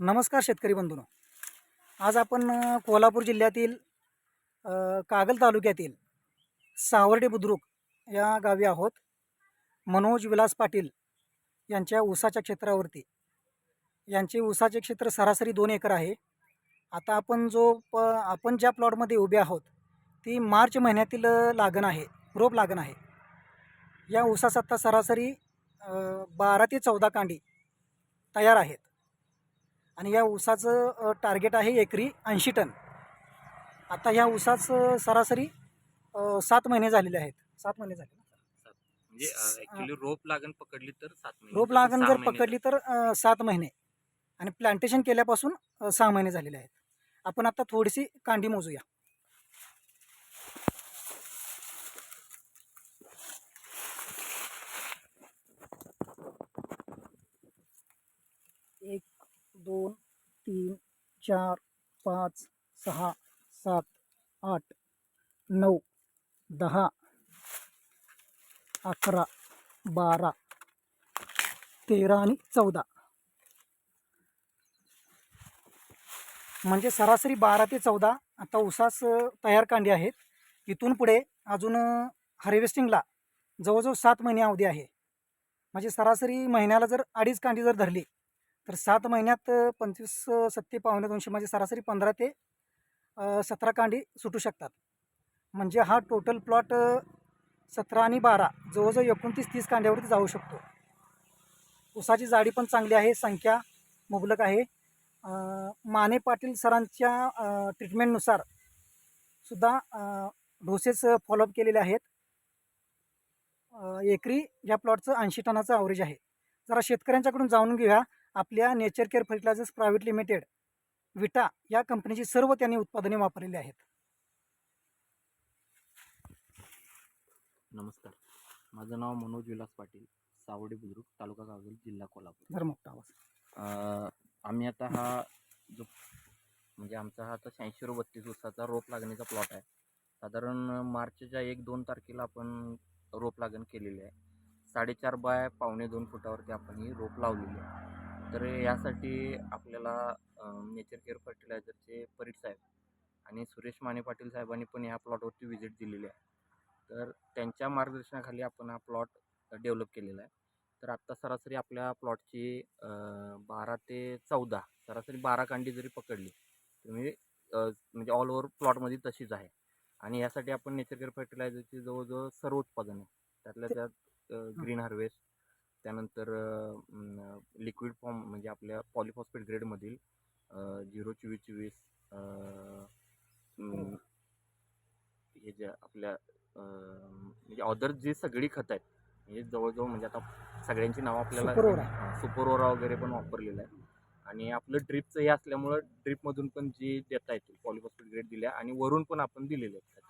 नमस्कार शेतकरी बंधूनो. आज आपण कोल्हापूर जिल्ह्यातील कागल तालुक्यातील सावर्डे बुद्रुक या गावी आहोत मनोज विलास पाटील यांच्या ऊसाच्या क्षेत्रावरती. यांचे ऊसाचे क्षेत्र सरासरी दोन एकर आहे. आता आपण जो प आपण ज्या प्लॉटमध्ये उभे आहोत ती मार्च महिन्यातील लागण आहे रोप लागण आहे. या ऊसास आत्ता सरासरी बारा ते चौदा कांडी तयार आहेत. आणि या ऊसाचं टार्गेट आहे एकरी ऐंशी टन. आता ह्या ऊसाचं सरासरी सात महिने झालेले आहेत. सात महिने झाले म्हणजे रोप लागण पकडली तर सात महिने. रोप तसं लागण जर पकडली तर सात महिने. आणि प्लांटेशन केल्यापासून सहा महिने झालेले आहेत. आपण आता थोडीशी कांडी मोजूया एक दोन तीन चार पाच सहा सात आठ नऊ दहा अकरा बारा तेरा आणि चौदा. म्हणजे सरासरी बारा ते चौदा आता उसास तयार कांडी आहेत. इथून पुढे अजून हार्वेस्टिंगला जवळजवळ सात महिने अवधी आहे. म्हणजे सरासरी महिन्याला जर अडीच कांडी जर धरली तर सात महिन्यात पंचवीस सत्ते पावणे दोनशे म्हणजे सरासरी पंधरा ते सतरा कांडी सुटू शकतात. म्हणजे हा टोटल प्लॉट सतरा आणि बारा जवळजवळ एकोणतीस तीस कांड्यावरती जाऊ शकतो. उसाची जाडी पण चांगली आहे संख्या मुबलक आहे. माने पाटील सरांच्या ट्रीटमेंटनुसार सुद्धा डोसेस फॉलोअप केलेले आहेत. एकरी या प्लॉटचं ऐंशी टनाचं ॲव्हरेज आहे. जरा शेतकऱ्यांच्याकडून जाणून घेऊया. आपल्या nature care fertilisers private limited Vita या कंपनीची सर्व त्यांनी उत्पादने वापरलेली आहेत. नमस्कार. माझं नाव मनोज विलास पाटील सावडी बुद्रुक तालुका कागल जिल्हा कोल्हापूर. मोठा आवाज. आम्ही आता हा जो म्हणजे आमचा हा आता शहाऐंशी रो बत्तीस ऊसाचा रोप लागणीचा प्लॉट आहे. साधारण मार्चच्या एक दोन तारखेला आपण रोप लागण केलेली आहे. साडेचार बाय पावणे दोन फुटावरती आपण ही रोप लावलेली आहे. तर यासाठी आपल्याला नेचर केअर फर्टिलायझरचे परीट साहेब आणि सुरेश माने पाटील साहेबांनी पण ह्या प्लॉटवरती व्हिजिट दिलेली आहे. तर त्यांच्या मार्गदर्शनाखाली आपण हा प्लॉट डेव्हलप केलेला आहे. तर आत्ता सरासरी आपल्या प्लॉटची बारा ते चौदा सरासरी बारा कांडी जरी पकडली म्हणजे अ, म्हणजे ऑल ओव्हर प्लॉटमध्ये तशीच आहे. आणि यासाठी आपण नेचर केअर फर्टिलायझरची जवळजवळ सर्व उत्पादनं त्यातल्या त्यात ग्रीन हार्वेस्ट त्यानंतर लिक्विड फॉर्म म्हणजे आपल्या पॉलिफॉस्फेट ग्रेडमधील झिरो चोवीस चोवीस अं, हे. जे आपल्या म्हणजे अदर जी सगळी खतं आहेत म्हणजे जवळजवळ म्हणजे आता सगळ्यांची नावं आपल्याला सुपरओरा. हां, वगैरे पण वापरलेलं आहे. आणि आपलं ड्रिपचं हे असल्यामुळं ड्रिपमधून पण जी देता येतील पॉलिफॉस्फेट ग्रेड दिल्या आणि वरून पण आपण दिलेले आहेत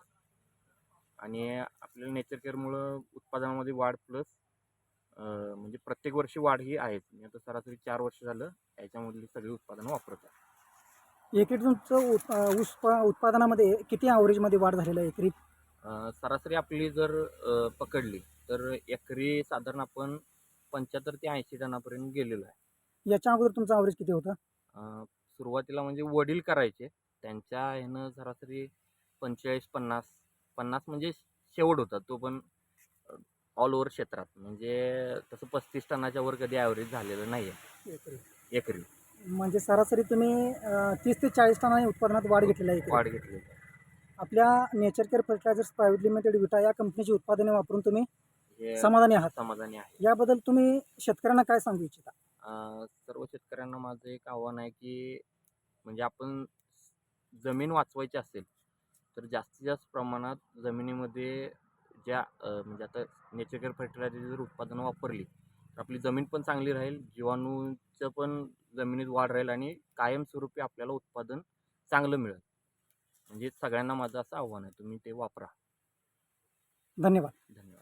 आणि आपल्याला नेचर केअरमुळं उत्पादनामध्ये वाढ प्लस म्हणजे प्रत्येक वर्षी वाढ ही आहेच. मी आता सरासरी चार वर्ष झालं याच्यामधली सगळी उत्पादनं वापरत आहे. एकरी तुमचं ऊस उत्पादनामध्ये किती ॲव्हरेजमध्ये वाढ झालेलं आहे एकरी? सरासरी आपली जर पकडली तर एकरी साधारण आपण पंच्याहत्तर ते ऐंशी टनापर्यंत गेलेलो आहे. याच्या अगोदर तुमचं ॲव्हरेज किती होतं? सुरुवातीला म्हणजे वडील करायचे त्यांच्या ह्यानं सरासरी पंचेचाळीस पन्नास पन्नास म्हणजे शेवट होता तो पण ऑल ओव्हर क्षेत्रात. म्हणजे तसं पस्तीस टनाच्या वर कधी ॲव्हरेज झालेलं नाही आहे एकरी. म्हणजे सरासरी तुम्ही तीस ते चाळीस टनाने उत्पादनात वाढ घेतलेली आहे. वाढ घेतली आपल्या nature care fertilisers private limited Vita या कंपनीची उत्पादने वापरून तुम्ही समाधानी आहात. समाधानी आहे. याबद्दल तुम्ही शेतकऱ्यांना काय सांगू इच्छिता? सर्व शेतकऱ्यांना माझं एक आव्हान आहे की म्हणजे आपण जमीन वाचवायची असेल तर जास्तीत जास्त प्रमाणात जमिनीमध्ये ज्या म्हणजे आता नेचर केअर फर्टिलायझर जर उत्पादनं वापरली तर आपली जमीन पण चांगली राहील जीवाणूचं पण जमिनीत वाढ राहील आणि कायमस्वरूपी आपल्याला उत्पादन चांगलं मिळेल. म्हणजे सगळ्यांना माझं असं आव्हान आहे तुम्ही ते वापरा. धन्यवाद. धन्यवाद.